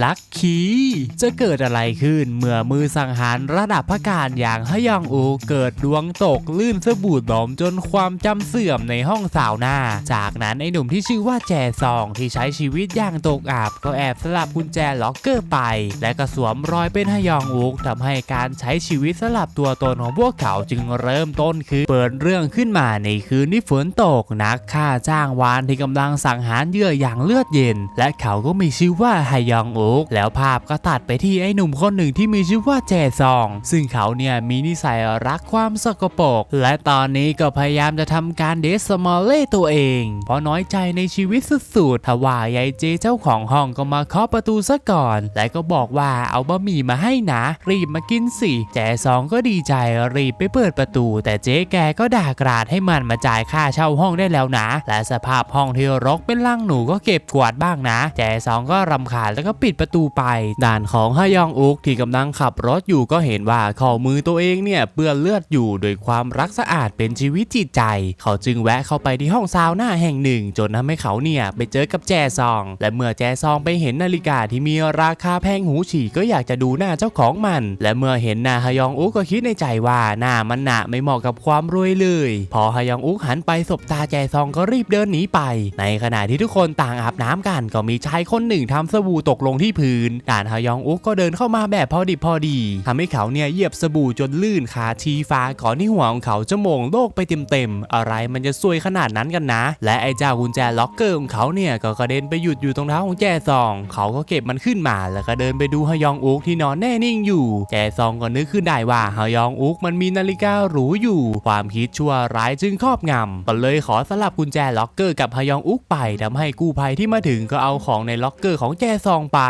ลัคคีจะเกิดอะไรขึ้นเมื่อมือสังหารระดับพระการอย่างฮยองอูเกิดดวงตกลื่นสะบูดบอมจนความจำเสื่อมในห้องสาวหน้า จากนั้นไอ้หนุ่มที่ชื่อว่าแจซองที่ใช้ชีวิตอย่างตกอับก็แอบสลับกุญแจล็อกเกอร์ไป และก็สวมรอยเป็นฮยองอูทำให้การใช้ชีวิตสลับตัวตนของพวกเขาจึงเริ่มต้นคือเปิดเรื่องขึ้นมาในคืนที่ฝนตกนักฆ่าจ้างวานที่กำลังสังหารเหยื่ออย่างเลือดเย็น และเขาก็มีชื่อว่าฮยองอูก แล้วภาพก็ตัดไปที่ไอ้หนุ่มคนหนึ่งที่มีชื่อว่าแจซอง ซึ่งเขาเนี่ยมีนิสัยรักความสกปรกและตอนนี้ก็พยายามจะทำการเดสมอลเล่ตัวเอง เพราะน้อยใจในชีวิตสุดๆทว่ายายเจเจ้าของห้องก็มาเคาะประตูซะก่อน และก็บอกว่าเอาบะหมี่มาให้นะ รีบมากินสิแจซองก็ดีใจรีบไปเปิดประตู แต่เจ๊แกก็ด่ากราดให้มันมาจ่ายค่าเช่าห้องได้แล้วนะ และสภาพห้องที่รกเป็นล่างหนูก็เก็บกวาดบ้างนะ แจซองก็รำคาญแล้วก็ปิดประตูไปด่านของฮยองอุกที่กำลังขับรถอยู่ก็เห็นว่าข้อมือตัวเองเนี่ยเปื้อนเลือดอยู่โดยความรักสะอาดเป็นชีวิตจิตใจ เขาจึงแวะเข้าไปที่ห้องซาวน่าแห่งหนึ่ง จนทำให้เขาเนี่ยไปเจอกับแจซอง และเมื่อแจซองไปเห็นนาฬิกาที่มีราคาแพงหูฉี่ก็อยากจะดูหน้าเจ้าของมัน และเมื่อเห็นหน้าฮยองอุกก็คิดในใจว่าหน้ามันหนาไม่เหมาะกับความรวยเลย พอฮยองอุกหันไปสบตาแจซองก็รีบเดินหนีไป ในขณะที่ทุกคนต่างอาบน้ำกันก็มีชายคนหนึ่งทำสบู่ตกลงที่พื้นด่านฮยองอุกก็เดินเข้ามาแบบพอดิบพอดีทำให้เขาเนี่ยเหยียบสบู่จนลื่นขาชี้ฟ้าก่อนที่หัวของเขาจะโมงโลกไปเต็มๆอะไรมันจะซวยขนาดนั้นกันนะ และไอ้เจ้ากุญแจล็อกเกอร์ของเขาเนี่ยก็กระเด็นไปหยุดอยู่ตรงเท้าของแจซอง เขาก็เก็บมันขึ้นมาแล้วก็เดินไปดูฮยองอุกที่นอนแน่นิ่งอยู่ แจซองก็นึกขึ้นได้ว่าฮยองอุกมันมีนาฬิกาหรูอยู่ ความคิดชั่วร้ายจึงครอบงำก็เลยขอสลับกุญแจล็อกเกอร์กับฮยองอุกไปทำให้กู้ภัยที่มาถึงก็เอาของในล็อกเกอร์ของแจซองไป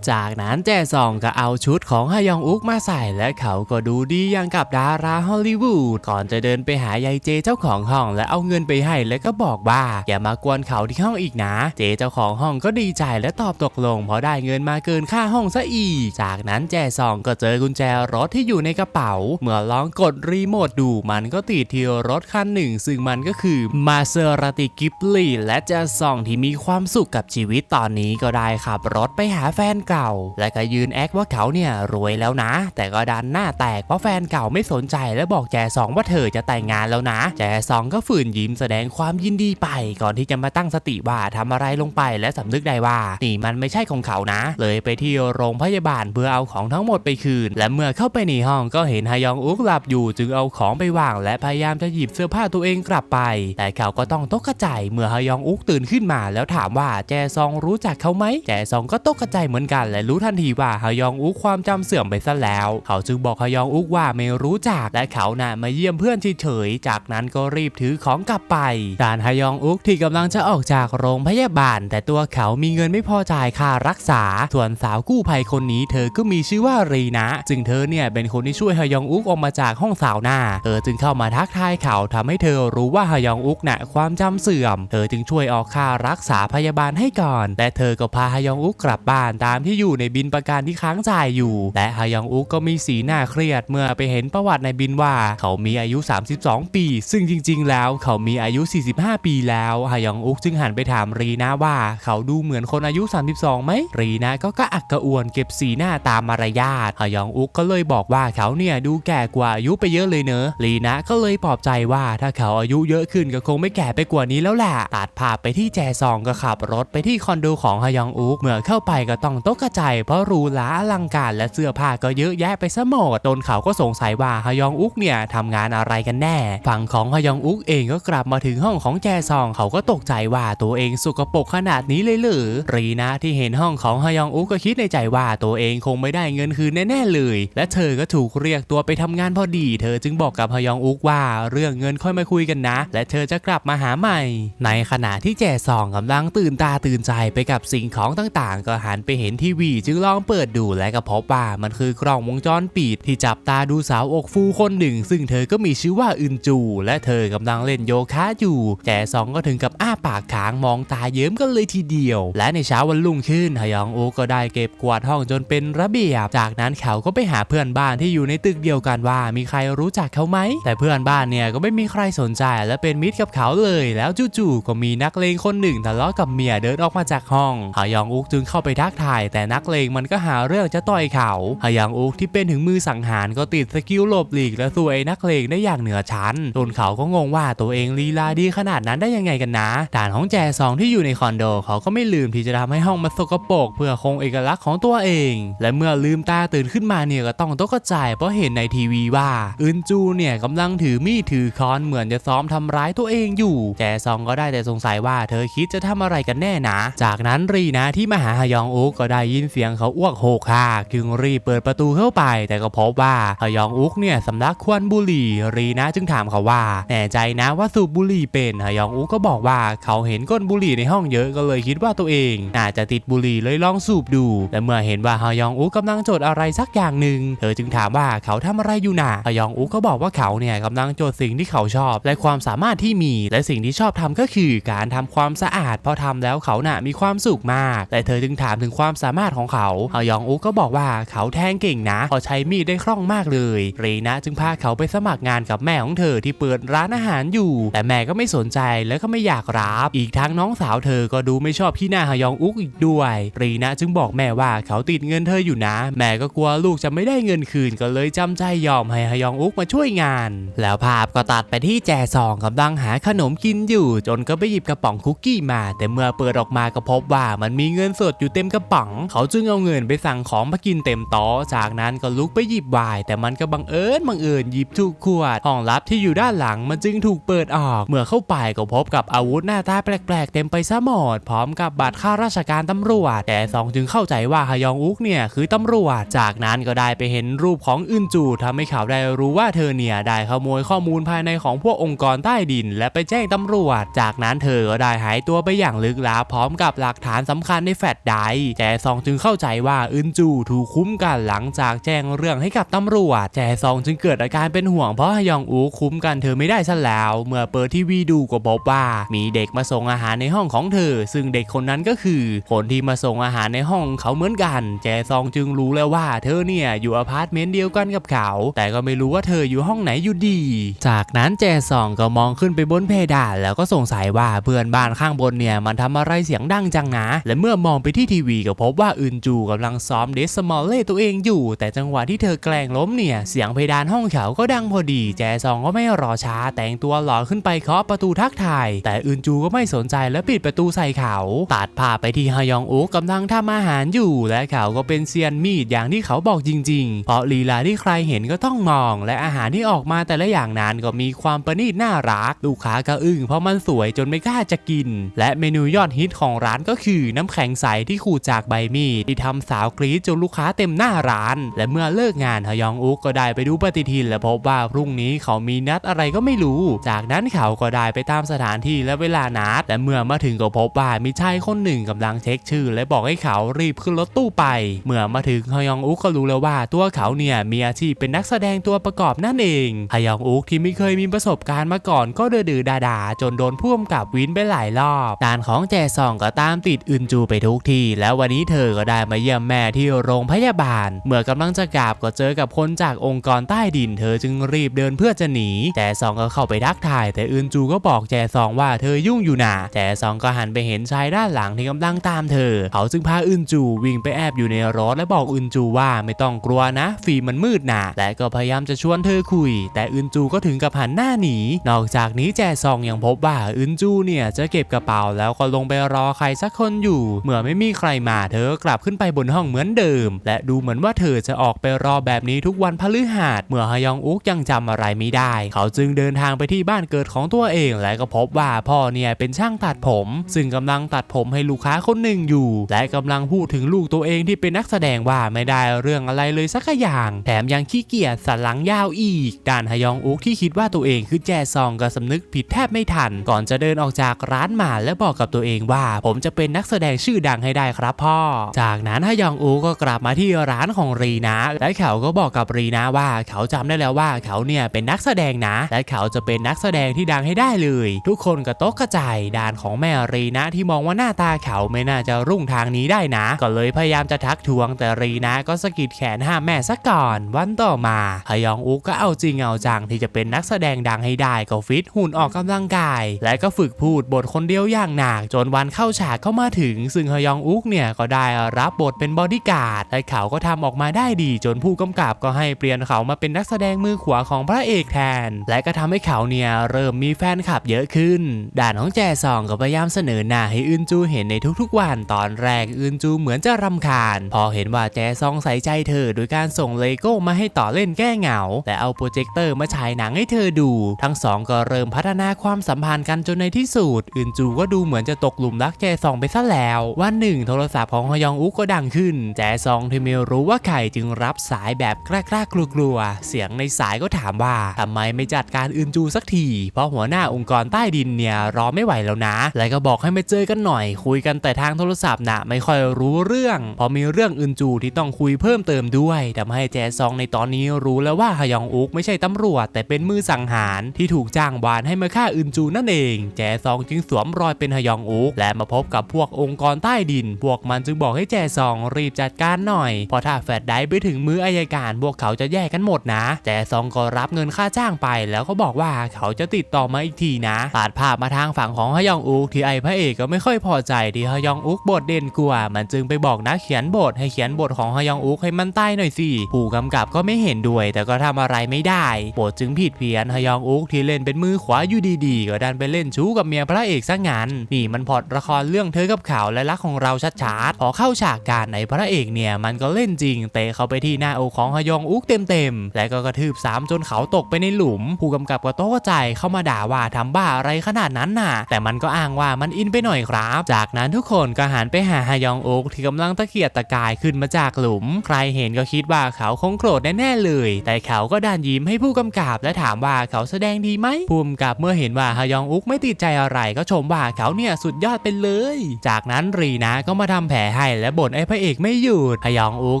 จากนั้นแจซองก็เอาชุดของฮยองอุกมาใส่และเขาก็ดูดีอย่างกับดาราฮอลลีวูดก่อนจะเดินไปหายายเจเจ้าของห้องและเอาเงินไปให้แล้วก็บอกว่าอย่ามากวนเขาที่ห้องอีกนะ เจเจ้าของห้องก็ดีใจและตอบตกลงเพราะได้เงินมาเกินค่าห้องซะอีก จากนั้นแจซองก็เจอกุญแจรถที่อยู่ในกระเป๋า เมื่อลองกดรีโมทดูมันก็ติดที่รถคันหนึ่ง ซึ่งมันก็คือมาเซอราติกิปลีและแจซองที่มีความสุขกับชีวิตตอนนี้ก็ได้ขับรถไปหาแฟนเก่า และก็ยืนแอคว่าเขาเนี่ยรวยแล้วนะ แต่ก็ดันหน้าแตกเพราะแฟนเก่าไม่สนใจและบอกแจซองว่าเธอจะแต่งงานแล้วนะ แจซองก็ฝืนยิ้มแสดงความยินดีไป ก่อนที่จะมาตั้งสติว่าทำอะไรลงไปและสำนึกได้ว่านี่มันไม่ใช่ของเขานะ เลยไปที่โรงพยาบาลเพื่อเอาของทั้งหมดไปคืน และเมื่อเข้าไปในห้องก็เห็นฮยองอุกหลับอยู่จึงเอาของไปวาง และพยายามจะหยิบเสื้อผ้าตัวเองกลับไป แต่เขาก็ต้องตกกระจายเมื่อฮยองอุกตื่นขึ้นมา แล้วถามว่าแจซองรู้จักเขาไหมแจซองก็ตกกระจเหมือนกันและรู้ทันทีว่าฮยองอุกความจำเสื่อมไปซะแล้ว เขาจึงบอกฮยองอุกว่าไม่รู้จักและเขาน่ะมาเยี่ยมเพื่อนเฉยๆจากนั้นก็รีบถือของกลับไปด่านฮยองอุกที่กำลังจะออกจากโรงพยาบาล แต่ตัวเขามีเงินไม่พอจ่ายค่ารักษา ส่วนสาวกู้ภัยคนนี้เธอก็มีชื่อว่ารีนะจึงเธอเนี่ยเป็นคนที่ช่วยฮยองอุกออกมาจากห้องสาวหน้า เธอจึงเข้ามาทักทายเขาทำให้เธอรู้ว่าฮยองอุกน่ะความจำเสื่อม เธอจึงช่วยออกค่ารักษาพยาบาลให้ก่อน และเธอก็พาฮยองอุกกลับบ้านตามที่อยู่ในบินประกันที่ค้างจ่ายอยู่ และฮยองอุกก็มีสีหน้าเครียดเมื่อไปเห็นประวัติในบินว่า เขามีอายุ 32 ปี ซึ่งจริง ๆ แล้วเขามีอายุ 45 ปีแล้วฮยองอุกจึงหันไปถามรีนะว่าเขาดูเหมือนคนอายุ 32ไหมรีนะก็กระอักกระอ่วนเก็บสีหน้าตามมารยาทฮยองอุกก็เลยบอกว่าเขาเนี่ยดูแก่กว่าอายุไปเยอะเลยเนอะรีนะก็เลยปลอบใจว่าถ้าเขาอายุเยอะขึ้นก็คงไม่แก่ไปกว่านี้แล้วแหละตัดภาพไปที่แจซองก็ขับรถไปที่คอนโดของฮยองอุกเมื่อเข้าไปก็ต้องตกกระจเพราะรูหราอลังการและเสื้อผ้าก็เยอะแยะไปซะหมดตนเขาก็สงสัยว่าฮยองอุกเนี่ยทำงานอะไรกันแน่ ฝั่งของฮยองอุกเองก็กลับมาถึงห้องของแจซองเขาก็ตกใจว่าตัวเองสกปรกขนาดนี้เลยหรือรีนะที่เห็นห้องของฮยองอุกก็คิดในใจว่าตัวเองคงไม่ได้เงินคืนแน่ๆเลย และเธอก็ถูกเรียกตัวไปทำงานพอดี เธอจึงบอกกับฮยองอุกว่าเรื่องเงินค่อยมาคุยกันนะ และเธอจะกลับมาหาใหม่ ในขณะที่แจซองกำลังตื่นตาตื่นใจไปกับสิ่งของต่างๆ ก็หันไปเห็นทีวีจึงลองเปิดดูและก็พบว่ามันคือกล้องวงจรปิดที่จับตาดูสาวอกฟูคนหนึ่ง ซึ่งเธอก็มีชื่อว่าอึนจู และเธอกำลังเล่นโยคะอยู่แจซองก็ถึงกับอ้าปากค้างมองตาเยิ้มกันเลยทีเดียว และในเช้าวันรุ่งขึ้นฮยองอูก็ได้เก็บกวาดห้องจนเป็นระเบียบ จากนั้นเขาก็ไปหาเพื่อนบ้านที่อยู่ในตึกเดียวกันว่ามีใครรู้จักเขาไหม แต่เพื่อนบ้านเนี่ยก็ไม่มีใครสนใจและเป็นมิตรกับเขาเลย แล้วจู่ๆก็มีนักเลงคนหนึ่งทะเลาะกับเมียเดินออกมาจากห้องฮยองอุกจึงเข้าไปทักทาย แต่นักเลงมันก็หาเรื่องจะต่อยเขาฮยังอุกที่เป็นถึงมือสังหารก็ติดสกิลหลบหลีกและสู้ไอ้นักเลงได้อย่างเหนือชั้นจนเขาก็งงว่าตัวเองลีลาดีขนาดนั้นได้ยังไงกันนะด่านของแจซองที่อยู่ในคอนโดเขาก็ไม่ลืมที่จะทำให้ห้องมันสกปรกเพื่อคงเอกลักษณ์ของตัวเอง และเมื่อลืมตาตื่นขึ้นมาเนี่ยก็ต้องตกใจเพราะเห็นในทีวีว่าอึนจูเนี่ยกำลังถือมีดถือค้อนเหมือนจะซ้อมทำร้ายตัวเองอยู่แจซองก็ได้แต่สงสัยว่าเธอคิดจะทำอะไรกันแน่นะ จากนั้นรีนะที่มาหาฮยองอุกก็ได้ยินเสียงเขาอ้วกโหกหากจึงรีบเปิดประตูเข้าไป แต่ก็พบว่าฮยองอุกเนี่ยสำลักควันบุหรี่รีนะจึงถามเขาว่า แน่ใจนะว่าสูบบุหรี่เป็นฮยองอุกก็บอกว่าเขาเห็นก้นบุหรี่ในห้องเยอะก็เลยคิดว่าตัวเองน่าจะติดบุหรี่เลยลองสูบดูแต่เมื่อเห็นว่าฮยองอุกกำลังจดอะไรสักอย่างหนึ่งเธอจึงถามว่าเขาทำอะไรอยู่น่ะฮยองอุกก็บอกว่าเขาเนี่ยกำลังจดสิ่งที่เขาชอบ และความสามารถที่มีและสิ่งที่ชอบทำก็คือการทำความสะอาดพอทำแล้วเขาน่ะมีความสุขมาก แต่เธอจึงถามถึงความสามารถของเขาฮยองอุกก็บอกว่าเขาแทงเก่งนะเขาใช้มีดได้คล่องมากเลยรีนะจึงพาเขาไปสมัครงานกับแม่ของเธอที่เปิดร้านอาหารอยู่ แต่แม่ก็ไม่สนใจและก็ไม่อยากรับ อีกทั้งน้องสาวเธอก็ดูไม่ชอบพี่หน้าฮยองอุกอีกด้วยรีนะจึงบอกแม่ว่าเขาติดเงินเธออยู่นะ แม่ก็กลัวลูกจะไม่ได้เงินคืนก็เลยจำใจยอมให้ฮยองอุกมาช่วยงาน แล้วภาพก็ตัดไปที่แจซองกำลังหาขนมกินอยู่ จนก็ไปหยิบกระป๋องคุกกี้มา แต่เมื่อเปิดออกมาก็พบว่ามันมีเงินสดอยู่เต็มกระป๋อง เขาจึงเอาเงินไปสั่งของมากินเต็มโต๊ะจากนั้นก็ลุกไปหยิบวน์แต่มันก็บังเอิญบังเอิญหยิบถูกขวดห้องลับที่อยู่ด้านหลังมันจึงถูกเปิดออก เมื่อเข้าไปก็พบกับอาวุธหน้าตาแปลกๆ เต็มไปซะหมดพร้อมกับบัตรข้าราชการตำรวจ แต่สองจึงเข้าใจว่าฮยองอุกเนี่ยคือตำรวจ จากนั้นก็ได้ไปเห็นรูปของอึนจูทำให้เขาได้รู้ว่าเธอเนี่ยได้ขโมยข้อมูลภายในของพวกองค์กรใต้ดิน และไปแจ้งตำรวจ จากนั้นเธอก็ได้หายตัวไปอย่างลึกลับพร้อมกับหลักฐานสำคัญในแฟลชไดร์แต่ซองจึงเข้าใจว่าอึนจูถูกคุ้มกันหลังจากแจ้งเรื่องให้กับตำรวจแต่ซองจึงเกิดอาการเป็นห่วงเพราะฮยองอูคุ้มกันเธอไม่ได้ซะแล้ว เมื่อเปิดทีวีดูก็พบว่า มีเด็กมาส่งอาหารในห้องของเธอ ซึ่งเด็กคนนั้นก็คือ คนที่มาส่งอาหารในห้องเขาเหมือนกัน แจซองจึงรู้แล้วว่า เธอเนี่ยอยู่อพาร์ตเมนต์เดียวกันกับเขา แต่ก็ไม่รู้ว่าเธออยู่ห้องไหนอยู่ดี จากนั้นแจซองก็มองขึ้นไปบนเพดานแล้วก็สงสัยว่าเพื่อนบ้านข้างบนเนี่ยมันทำอะไรเสียงดังจังนะและเมื่อมองไปที่ทีวีก็พบว่าอึนจูกำลังซ้อมเดสมอลเล่ตัวเองอยู่ แต่จังหวะที่เธอแกล้งล้มเนี่ย เสียงเพดานห้องเขาก็ดังพอดี แจซองก็ไม่รอช้าแต่งตัวหล่อขึ้นไปเคาะประตูทักทาย แต่อึนจูก็ไม่สนใจและปิดประตูใส่เขาตัดภาพไปที่ฮยองอุกกำลังทำอาหารอยู่ และเขาก็เป็นเซียนมีดอย่างที่เขาบอกจริง ๆ เพราะลีลาที่ใครเห็นก็ต้องมอง และอาหารที่ออกมาแต่ละอย่างนั้นก็มีความประณีตน่ารัก ลูกค้าก็อึ้งเพราะมันสวยจนไม่กล้าจะกิน และเมนูยอดฮิตของร้านก็คือน้ำแข็งใสที่ขูดจากใบมีดที่ทำสาวกรี๊ดจนลูกค้าเต็มหน้าร้าน และเมื่อเลิกงานฮยองอุกก็ได้ไปดูปฏิทิน และพบว่าพรุ่งนี้เขามีนัดอะไรก็ไม่รู้ จากนั้นเขาก็ได้ไปตามสถานที่และเวลานัดและเมื่อมาถึงก็พบว่ามีชายคนหนึ่งกำลังเช็คชื่อ และบอกให้เขารีบขึ้นรถตู้ไป เมื่อมาถึงฮยองอุกก็รู้แล้วว่าตัวเขาเนี่ยมีอาชีพเป็นนักแสดงตัวประกอบนั่นเองฮยองอุกที่ไม่เคยมีประสบการณ์มาก่อนก็เดือดดาดาจนโดนพ่วงกับวินไปหลายรอบด่านของแจซองก็ตามติดอึนจูไปทุกที่แล้ววันนี้เธอก็ได้มาเยี่ยมแม่ที่โรงพยาบาล เมื่อกำลังจะกราบก็เจอกับคนจากองค์กรใต้ดิน เธอจึงรีบเดินเพื่อจะหนี แจซองก็เข้าไปทักทาย แต่อึนจูก็บอกแจซองว่าเธอยุ่งอยู่น่ะแจซองก็หันไปเห็นชายด้านหลังที่กำลังตามเธอ เขาจึงพาอึนจูวิ่งไปแอบอยู่ในรถและบอกอึนจูว่าไม่ต้องกลัวนะฟีมันมืดน่ะและก็พยายามจะชวนเธอคุย แต่อึนจูก็ถึงกับหันหน้าหนี นอกจากนี้แจซองยังพบว่าอึนจูเนี่ยจะเก็บกระเป๋าแล้วก็ลงไปรอใครสักคนอยู่ เมื่อไม่มีใครมา เธอก็กลับขึ้นไปบนห้องเหมือนเดิม และดูเหมือนว่าเธอจะออกไปรอแบบนี้ทุกวันพฤหัสเมื่อฮยองอุกยังจำอะไรไม่ได้ เขาจึงเดินทางไปที่บ้านเกิดของตัวเอง และก็พบว่าพ่อเนี่ยเป็นช่างตัดผม ซึ่งกำลังตัดผมให้ลูกค้าคนหนึ่งอยู่ และกำลังพูดถึงลูกตัวเองที่เป็นนักแสดงว่าไม่ได้เรื่องอะไรเลยสักอย่าง แถมยังขี้เกียจสันหลังยาวอีกด่านฮยองอุกที่คิดว่าตัวเองคือแจซองก็สำนึกผิดแทบไม่ทัน ก่อนจะเดินออกจากร้านมาและบอกกับตัวเองว่า ผมจะเป็นนักแสดงชื่อดังให้ได้ครับพ่อ จากนั้นฮยองอุกก็กลับมาที่ร้านของรีนะ และเขาก็บอกกับรีนะว่าเขาจำได้แล้วว่าเขาเนี่ยเป็นนักแสดงนะ และเขาจะเป็นนักแสดงที่ดังให้ได้เลย ทุกคนก็ตกกระจายด่านของแม่รีนะที่มองว่าหน้าตาเขาไม่น่าจะรุ่งทางนี้ได้นะ ก็เลยพยายามจะทักทวงแต่รีนะก็สะกิดแขนห้ามแม่ซะก่อน วันต่อมาฮยองอุกก็เอาจริงเอาจังที่จะเป็นนักแสดงดังให้ได้ก็ฟิตหุ่นออกกำลังกาย และก็ฝึกพูดบทคนเดียวอย่างหนักจนวันเข้าฉากเข้ามาถึง ซึ่งฮยองอุกเนี่ยเนี่ยก็ได้รับบทเป็นบอดี้การ์ดและเขาก็ทำออกมาได้ดี จนผู้กำกับก็ให้เปลี่ยนเขามาเป็นนักแสดงมือขวาของพระเอกแทน และก็ทำให้เขาเนี่ยเริ่มมีแฟนคลับเยอะขึ้น ด่านของแจซองก็พยายามเสนอหน้าให้อึนจูเห็นในทุกๆวันตอนแรกอึนจูเหมือนจะรำคาญ พอเห็นว่าแจซองใส่ใจเธอ โดยการส่งเลโก้มาให้ต่อเล่นแก้เหงา และเอาโปรเจคเตอร์มาฉายหนังให้เธอดู ทั้งสองก็เริ่มพัฒนาความสัมพันธ์กันจนในที่สุดอึนจูก็ดูเหมือนจะตกหลุมรักแจซองไปซะแล้ว วันหนึ่งโทรศัพท์ของฮยองอุกก็ดังขึ้น แจซองที่ไม่รู้ว่าใครจึงรับสายแบบกล้าๆกลัวๆ เสียงในสายก็ถามว่าทำไมไม่จัดการอึนจูสักที เพราะหัวหน้าองค์กรใต้ดินเนี่ยรอไม่ไหวแล้วนะ แล้วก็บอกให้มาเจอกันหน่อย คุยกันแต่ทางโทรศัพท์นะไม่ค่อยรู้เรื่องเพราะมีเรื่องอึนจูที่ต้องคุยเพิ่มเติมด้วยทำให้แจซองในตอนนี้รู้แล้วว่าฮยองอุกไม่ใช่ตำรวจ แต่เป็นมือสังหารที่ถูกจ้างวานให้มาฆ่าอึนจูนั่นเอง แจซองจึงสวมรอยเป็นฮยองอุกและมาพบกับพวกองค์กรใต้ดินพวกมันจึงบอกให้แจซองรีบจัดการหน่อย เพราะถ้าแฟดได้ไปถึงมืออายการพวกเขาจะแยกกันหมดนะ แจซองก็รับเงินค่าจ้างไป แล้วก็บอกว่าเขาจะติดต่อมาอีกทีนะตัดภาพมาทางฝั่งของฮยองอุกที่ไอพระเอกก็ไม่ค่อยพอใจที่ฮยองอุกบทเด่นกว่า มันจึงไปบอกนักเขียนบทให้เขียนบทของฮยองอุกให้มันใต้หน่อยสิผู้กำกับก็ไม่เห็นด้วย แต่ก็ทำอะไรไม่ได้บทจึงผิดเพี้ยนฮยองอุกที่เล่นเป็นมือขวาอยู่ดีๆ ก็ดันไปเล่นชู้กับเมียพระเอกซะงั้นนี่มันพอดละครเรื่องเธอกับเขาและรักของเราชัดๆพอเข้าฉากการในพระเอกเนี่ยมันก็เล่นจริงเตะเขาไปที่หน้าอกของฮยองอุกเต็มๆ และก็กระทืบซ้ำจนเขาตกไปในหลุม ผู้กำกับก็โต้ใจเข้ามาด่าว่าทำบ้าอะไรขนาดนั้นน่ะ แต่มันก็อ้างว่ามันอินไปหน่อยครับ จากนั้นทุกคนก็หันไปหาฮยองอุกที่กำลังตะเกียกตะกายขึ้นมาจากหลุม ใครเห็นก็คิดว่าเขาคงโกรธแน่ๆเลย แต่เขาก็ดันยิ้มให้ผู้กำกับและถามว่าเขาแสดงดีไหมผู้กำกับเมื่อเห็นว่าฮยองอุกไม่ติดใจอะไรก็ชมว่าเขาเนี่ยสุดยอดไปเลย จากนั้นรีนะก็มาททำแผลให้และบ่นไอ้พระเอกไม่หยุดฮยองอุก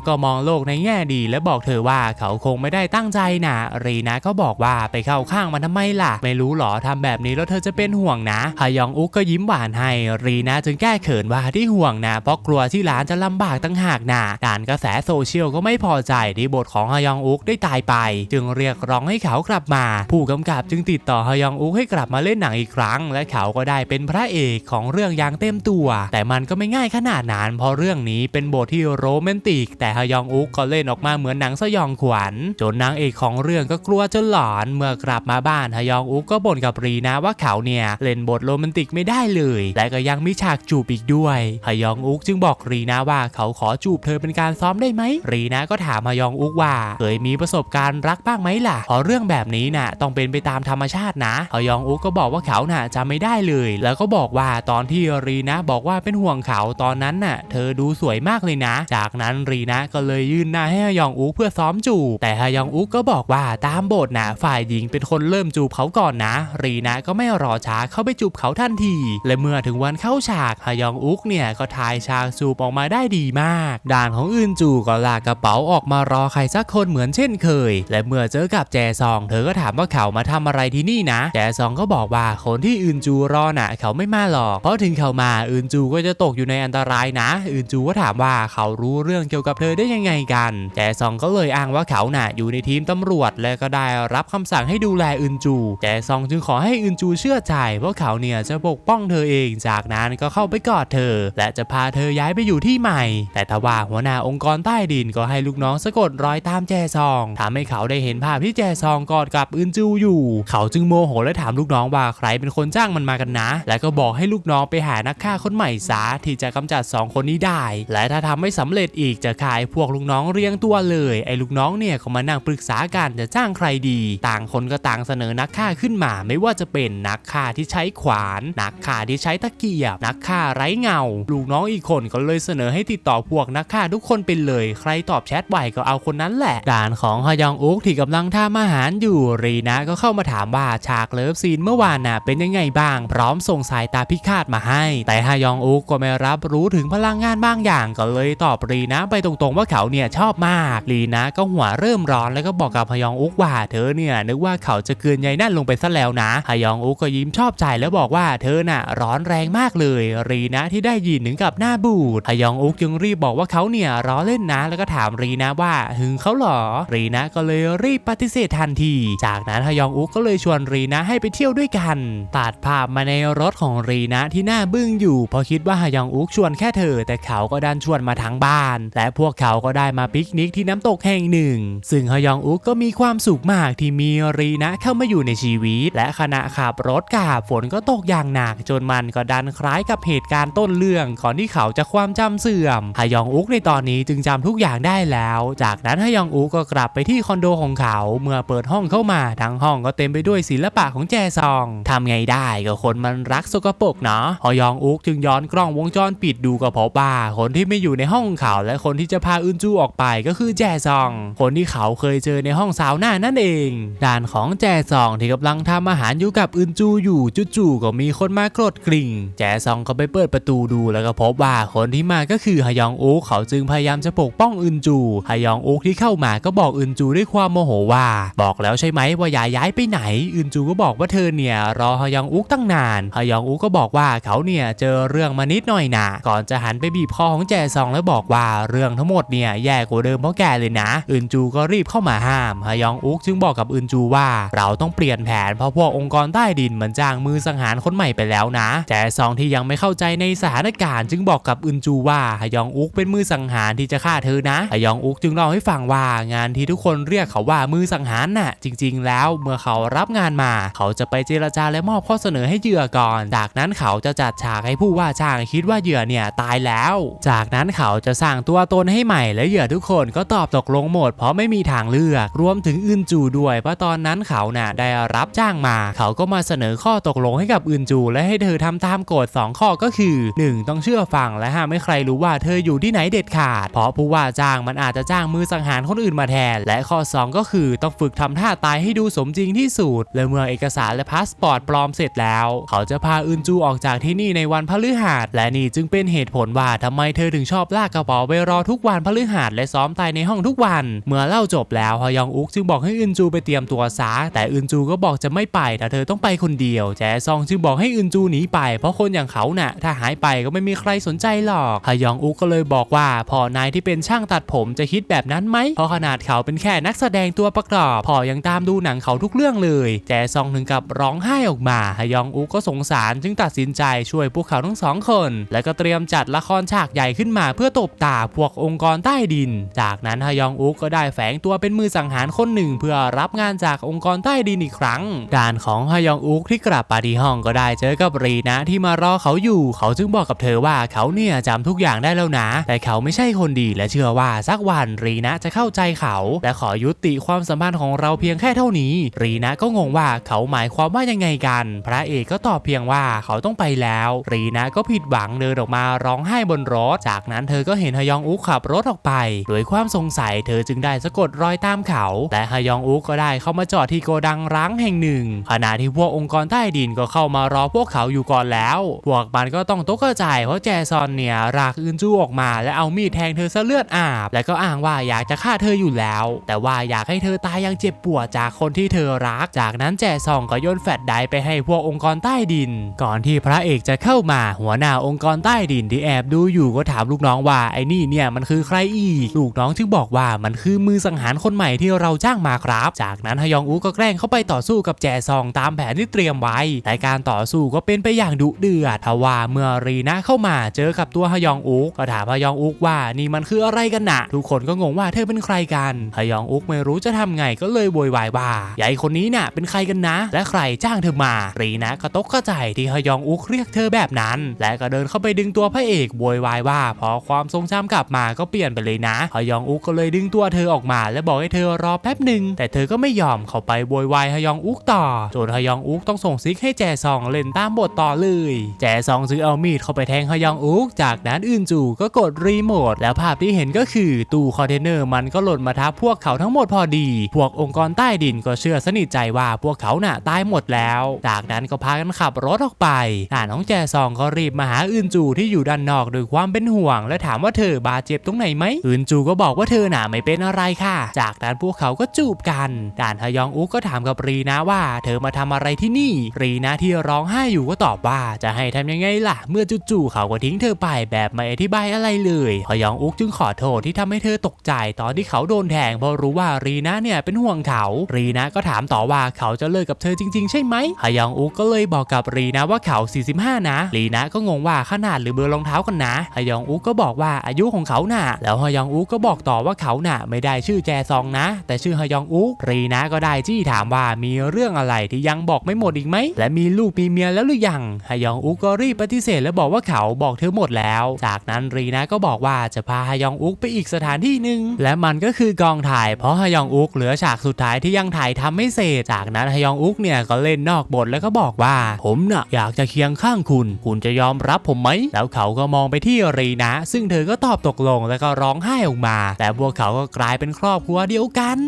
ก็มองโลกในแง่ดี และบอกเธอว่าเขาคงไม่ได้ตั้งใจนะรีนะก็บอกว่าไปเข้าข้างมันทำไมล่ะ ไม่รู้หรอทำแบบนี้แล้วเธอจะเป็นห่วงนะฮยองอุกก็ยิ้มหวานให้รีนะจึงแก้เขินว่าที่ห่วงนะเพราะกลัวที่ร้านจะลำบากตั้งหากนะการกระแสโซเชียลก็ไม่พอใจที่บทของฮยองอุกได้ตายไป จึงเรียกร้องให้เขากลับมา ผู้กำกับจึงติดต่อฮยองอุกให้กลับมาเล่นหนังอีกครั้ง และเขาก็ได้เป็นพระเอกของเรื่องอย่างเต็มตัว แต่มันก็ไม่ง่ายขนาดนั้นเพราะเรื่องนี้เป็นบทที่โรแมนติก แต่ฮยองอุกก็เล่นออกมาเหมือนหนังสยองขวัญจนนางเอกของเรื่องก็กลัวจนหลอนเมื่อกลับมาบ้านฮยองอุกก็บ่นกับรีนะว่าเขาเนี่ย เล่นบทโรแมนติกไม่ได้เลย และก็ยังมีฉากจูบอีกด้วยฮยองอุกจึงบอกรีนะว่าเขาขอจูบเธอเป็นการซ้อมได้ไหมรีนะก็ถามฮยองอุกว่าเคยมีประสบการณ์รักบ้างไหมล่ะเพราะเรื่องแบบนี้น่ะต้องเป็นไปตามธรรมชาตินะฮยองอุกก็บอกว่าเขาน่ะจำไม่ได้เลย แล้วก็บอกว่าตอนที่รีนะบอกว่าเป็นห่วงเขาตอนนั้นน่ะ เธอดูสวยมากเลยนะ จากนั้นรีนะก็เลยยื่นหน้าให้ฮยองอุกเพื่อซ้อมจูบแต่ฮยองอุกก็บอกว่าตามบทนะฝ่ายหญิงเป็นคนเริ่มจูบเขาก่อนนะ รีนะก็ไม่รอช้าเข้าไปจูบเขาทันที และเมื่อถึงวันเข้าฉากฮยองอุกเนี่ยก็ถ่ายฉากจูบออกมาได้ดีมาก ด่านของอึนจูก็ลากกระเป๋าออกมารอใครสักคนเหมือนเช่นเคย และเมื่อเจอกับแจซอง เธอก็ถามว่าเขามาทำอะไรที่นี่นะ แจซองก็บอกว่าคนที่อึนจูรอน่ะ เขาไม่มาหรอก เพราะถึงเขามาอึนจูก็จะตกอยู่ในอันตรายนะอึนจูก็ถามว่าเขารู้เรื่องเกี่ยวกับเธอได้ยังไงกัน แจซองก็เลยอ้างว่าเขาน่ะอยู่ในทีมตำรวจ และก็ได้รับคำสั่งให้ดูแลอึนจู แจซองจึงขอให้อึนจูเชื่อใจเพราะเขาเนี่ยจะปกป้องเธอเอง จากนั้นก็เข้าไปกอดเธอ และจะพาเธอย้ายไปอยู่ที่ใหม่ แต่ทว่าหัวหน้าองค์กรใต้ดินก็ให้ลูกน้องสะกดรอยตามแจซองทำให้เขาได้เห็นภาพที่แจซองกอดกับอึนจูอยู่ เขาจึงโมโหและถามลูกน้องว่าใครเป็นคนจ้างมันมากันนะ และก็บอกให้ลูกน้องไปหานักฆ่าคนใหม่ซะที่จะกำจัดสองคนนี้ได้ และถ้าทำไม่สำเร็จอีกจะขายพวกลูกน้องเรียงตัวเลย ไอ้ลูกน้องเนี่ยก็มานั่งปรึกษากันจะจ้างใครดี ต่างคนก็ต่างเสนอนักฆ่าขึ้นมา ไม่ว่าจะเป็นนักฆ่าที่ใช้ขวาน นักฆ่าที่ใช้ตะเกียบ นักฆ่าไร้เงา ลูกน้องอีกคนก็เลยเสนอให้ติดต่อพวกนักฆ่าทุกคนไปเลย ใครตอบแชทไวก็เอาคนนั้นแหละด่านของฮยองอุกที่กำลังทำอาหารอยู่รีนะก็เข้ามาถามว่าฉากเลิฟซีนเมื่อวานน่ะเป็นยังไงบ้าง พร้อมส่งสายตาพิฆาตมาให้ แต่ฮยองอุกก็ไม่รับรู้ถึงพลังงานบางอย่างก็เลยตอบรีนะไปตรงๆว่าเขาเนี่ยชอบมากรีนะก็หัวเริ่มร้อนแล้วก็บอกกับฮยองอุกว่าเธอเนี่ยนึกว่าเขาจะเกินใยนั่นลงไปซะแล้วนะฮยองอุกก็ยิ้มชอบใจแล้วบอกว่าเธอน่ะร้อนแรงมากเลย รีนะที่ได้ยินถึงกับหน้าบูดฮยองอุกจึงรีบบอกว่าเขาเนี่ยล้อเล่นนะแล้วก็ถามรีนะว่าหึงเขาหรอ รีนะก็เลยรีบปฏิเสธทันที จากนั้นฮยองอุกก็เลยชวนรีนะให้ไปเที่ยวด้วยกันตัดภาพมาในรถของรีนะที่หน้าบึ้งอยู่เพราะคิดว่าฮยองอุกชวนแค่ค่เธอ แต่เขาก็ดันชวนมาทั้งบ้าน และพวกเขาก็ได้มาปิกนิกที่น้ำตกแห่งหนึ่ง ซึ่งฮยองอุกก็มีความสุขมากที่มีรีนะเข้ามาอยู่ในชีวิต และขณะขับรถกาบฝนก็ตกอย่างหนัก จนมันก็ดันคล้ายกับเหตุการณ์ต้นเรื่องก่อนที่เขาจะความจำเสื่อมฮยองอุกในตอนนี้จึงจำทุกอย่างได้แล้ว จากนั้นฮยองอุกก็กลับไปที่คอนโดของเขา เมื่อเปิดห้องเข้ามาทั้งห้องก็เต็มไปด้วยศิลปะของแจซองทำไงได้ก็คนมันรักสกปรกเนาะฮยองอุกจึงย้อนกล้องวงจรปิดดูก็พบว่าคนที่ไม่อยู่ในห้องเขาและคนที่จะพาอึนจูออกไปก็คือแจซอง คนที่เขาเคยเจอในห้องสาวหน้านั่นเอง ด้านของแจซองที่กำลังทำอาหารอยู่กับอึนจูอยู่จู่ๆก็มีคนมากรดกริ่ง แจซองก็ไปเปิดประตูดูแล้วก็พบว่าคนที่มาก็คือฮยองอุกเขาจึงพยายามจะปกป้องอึนจูฮยองอุกที่เข้ามาก็บอกอึนจูด้วยความโมโหว่า บอกแล้วใช่ไหมว่าอย่าย้ายไปไหน อึนจูก็บอกว่าเธอเนี่ยรอฮยองอุกตั้งนานฮยองอุกก็บอกว่าเขาเนี่ยเจอเรื่องมานิดหน่อยนะก่อนจะหันไปบีบคอของแจซองแล้วบอกว่าเรื่องทั้งหมดเนี่ยแย่กว่าเดิมเพราะแกเลยนะ อึนจูก็รีบเข้ามาห้ามฮยองอุกจึงบอกกับอึนจูว่าเราต้องเปลี่ยนแผนเพราะพวกองค์กรใต้ดินมือนจ้างมือสังหารคนใหม่ไปแล้วนะ แจซองที่ยังไม่เข้าใจในสถานการณ์จึงบอกกับอึนจูว่าฮยองอุกเป็นมือสังหารที่จะฆ่าเธอนะฮยองอุกจึงเล่าให้ฟังว่างานที่ทุกคนเรียกเขาว่ามือสังหารน่ะ จริง ๆ แล้วเมื่อเขารับงานมา เขาจะไปเจรจาและมอบข้อเสนอให้เหยื่อก่อน จากนั้นเขาจะจัดฉากให้ผู้ว่าจ้างคิดว่าเหยื่อเนี่ยตายแล้ว จากนั้นเขาจะสร้างตัวตนให้ใหม่และเหยื่อทุกคนก็ตอบตกลงหมดเพราะไม่มีทางเลือก รวมถึงอึนจูด้วยเพราะตอนนั้นเขาน่ะได้รับจ้างมา เขาก็มาเสนอข้อตกลงให้กับอึนจู และให้เธอทำตามกฎ2ข้อก็คือ 1. ต้องเชื่อฟังและห้ามไม่ใครรู้ว่าเธออยู่ที่ไหนเด็ดขาด เพราะผู้ว่าจ้างมันอาจจะจ้างมือสังหารคนอื่นมาแทน และข้อ 2 ก็คือต้องฝึกทำท่าตายให้ดูสมจริงที่สุดและเมื่อเอกสารและพาสปอร์ตปลอมเสร็จแล้ว เขาจะพาอึนจูออกจากที่นี่ในวันพฤหัสและนี่จึงเป็นเหตุผลว่าทำไมเธอถึงชอบลากกระเป๋าไปรอทุกวันพฤหัสและซ้อมตายในห้องทุกวัน เมื่อเล่าจบแล้วฮยองอุกจึงบอกให้อึนจูไปเตรียมตัวซะแต่อึนจูก็บอกจะไม่ไปแต่เธอต้องไปคนเดียวแจซองจึงบอกให้อึนจูหนีไป เพราะคนอย่างเขาน่ะถ้าหายไปก็ไม่มีใครสนใจหรอกฮยองอุกก็เลยบอกว่าพ่อนายที่เป็นช่างตัดผมจะคิดแบบนั้นไหมเพราะขนาดเขาเป็นแค่นักแสดงตัวประกอบพ่อยังตามดูหนังเขาทุกเรื่องเลยแจซองถึงกับร้องไห้ออกมาฮยองอุกก็สงสารจึงตัดสินใจช่วยพวกเขาทั้งสองคน และก็เตรียมใจัดละครฉากใหญ่ขึ้นมาเพื่อตบตาพวกองค์กรใต้ดิน จากนั้นฮยองอุกก็ได้แฝงตัวเป็นมือสังหารคนหนึ่ง เพื่อรับงานจากองค์กรใต้ดินอีกครั้งด้านของฮยองอุกที่กลับมาที่ห้องก็ได้เจอกับรีนะที่มารอเขาอยู่ เขาจึงบอกกับเธอว่าเขาเนี่ยจำทุกอย่างได้แล้วนะ แต่เขาไม่ใช่คนดีและเชื่อว่าสักวันรีนะจะเข้าใจเขาและขอยุติความสัมพันธ์ของเราเพียงแค่เท่านี้ รีนะก็งงว่าเขาหมายความว่ายังไงกัน พระเอกก็ตอบเพียงว่าเขาต้องไปแล้ว รีนะก็ผิดหวังเดินออกมาร้องไห้บนรถ จากนั้นเธอก็เห็นฮยองอุกขับรถออกไปโดยความสงสัยเธอจึงได้สะกดรอยตามเขา และฮยองอุกก็ได้เข้ามาจอดที่โกดังร้างแห่งหนึ่ง ขณะที่พวกองค์กรใต้ดินก็เข้ามารอพวกเขาอยู่ก่อนแล้ว พวกมันก็ต้องตกใจเพราะแจซอนเนี่ยรากอึนจูออกมาและเอามีดแทงเธอซะเลือดอาบ และก็อ้างว่าอยากจะฆ่าเธออยู่แล้ว แต่ว่าอยากให้เธอตายยังเจ็บปวดจากคนที่เธอรัก จากนั้นแจซองก็โยนแฟลชไดร์ไปให้พวกองค์กรใต้ดิน ก่อนที่พระเอกจะเข้ามาหัวหน้าองค์กรใต้ดินที่แอบดูอยู่ก็ถามลูกน้องว่าไอ้นี่เนี่ยมันคือใครอีก ลูกน้องจึงบอกว่ามันคือมือสังหารคนใหม่ที่เราจ้างมาครับ จากนั้นฮยองอูก็แกล้งเข้าไปต่อสู้กับแจซองตามแผนที่เตรียมไว้ แต่การต่อสู้ก็เป็นไปอย่างดุเดือดทว่าเมื่อรีนะเข้ามาเจอกับตัวฮยองอูก็ถามฮยองอูว่านี่มันคืออะไรกันนะทุกคนก็งงว่าเธอเป็นใครกันฮยองอูไม่รู้จะทำไงก็เลยโวยวายว่าใหญ่คนนี้น่ะเป็นใครกันนะ และใครจ้างเธอมา รีนะก็ตกเข้าใจที่ฮยองอูเรียกเธอแบบนั้น และก็เดินเข้าไปดึงตัวพระเอกโวยวายว่าพอความทรงจำกลับมาก็เปลี่ยนไปเลยนะฮยองอูก็เลยดึงตัวเธอออกมา และบอกให้เธอรอแป๊บหนึ่งแต่เธอก็ไม่ยอมเข้าไปโวยวายฮยองอูต่อจนฮยองอูต้องส่งซิกให้แจซองเล่นตามบทต่อเลย แจซองซื้อเอามีดเข้าไปแทงฮยองอูจากนั้นอื่นจูก็กดรีโมทแล้วภาพที่เห็นก็คือตู้คอนเทนเนอร์มันก็หล่นมาทับพวกเขาทั้งหมดพอดี พวกองค์กรใต้ดินก็เชื่อสนิทใจว่าพวกเขาน่ะตายหมดแล้ว จากนั้นก็พากันขับรถออกไปด่นน้องแจซองก็รีบมาหาอื่นจูที่อยู่ด้านนอกด้วยความเป็นห่วง และถามว่าเธอบาดเจ็บตรงไหนไหมอื่นจูก็บอกว่าเธอหน่ะไม่เป็นอะไรค่ะ จากนั้นพวกเขาก็จูบกัน ด่านฮยองอุกก็ถามกับรีนะว่า เธอมาทำอะไรที่นี่ รีนะที่ร้องไห้อยู่ก็ตอบว่าจะให้ทำยังไงล่ะ เมื่อจู่ๆเขาก็ทิ้งเธอไปแบบไม่อธิบายอะไรเลยฮยองอุกจึงขอโทษที่ทำให้เธอตกใจตอนที่เขาโดนแทงเพราะรู้ว่ารีนะเนี่ยเป็นห่วงเขา รีนะก็ถามต่อว่าเขาจะเลิกกับเธอจริง ๆ ใช่ไหมฮยองอุกก็เลยบอกกับรีนะว่าเขา 45 นะ รีนะก็งงว่าขนาดหรือเบอร์รองเท้ากันนะฮยองอุกก็บอกว่าอายุของเขาน่ะ แล้วฮยองอุกก็บอกต่อว่าเขาน่ะ ไม่ได้ชื่อแจซองนะ แต่ชื่อฮยองอุกรีนะก็ได้จี้ถามว่ามีเรื่องอะไรที่ยังบอกไม่หมดอีกไหมและมีลูกมีเมียแล้วหรือยังฮยองอุกก็รีบปฏิเสธและบอกว่าเขาบอกเธอหมดแล้ว จากนั้นรีนะก็บอกว่าจะพาฮยองอุกไปอีกสถานที่หนึ่งและมันก็คือกองถ่าย เพราะฮยองอุกเหลือฉากสุดท้ายที่ยังถ่ายทำไม่เสร็จจากนั้นฮยองอุกเนี่ยก็เล่นนอกบทแล้วก็บอกว่า ผมน่ะอยากจะเคียงข้างคุณ คุณจะยอมรับผมไหมแล้วเขาาก็มองไปที่รีนะ ซึ่งเธอก็ตอบตกลงแล้วก็ร้องไห้ออกมา แต่พวกเขาก็กลายเป็นครอบครัวเดียวกัน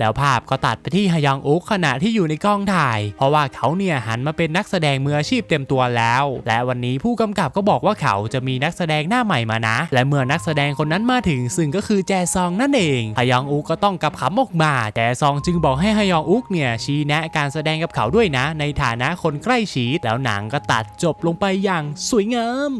แล้วภาพก็ตัดไปที่ฮยองอุกขณะที่อยู่ในกล้องถ่าย เพราะว่าเขาเนี่ยหันมาเป็นนักแสดงมืออาชีพเต็มตัวแล้ว และวันนี้ผู้กำกับก็บอกว่าเขาจะมีนักแสดงหน้าใหม่มานะ และเมื่อนักแสดงคนนั้นมาถึงซึ่งก็คือแจซองนั่นเองฮยองอุกก็ต้องกับขำออกมา แจซองจึงบอกให้ฮยองอุกเนี่ยชี้แนะการแสดงกับเขาด้วยนะ ในฐานะคนใกล้ชิดแล้วหนังก็ตัดจบลงไปอย่างสวยงาม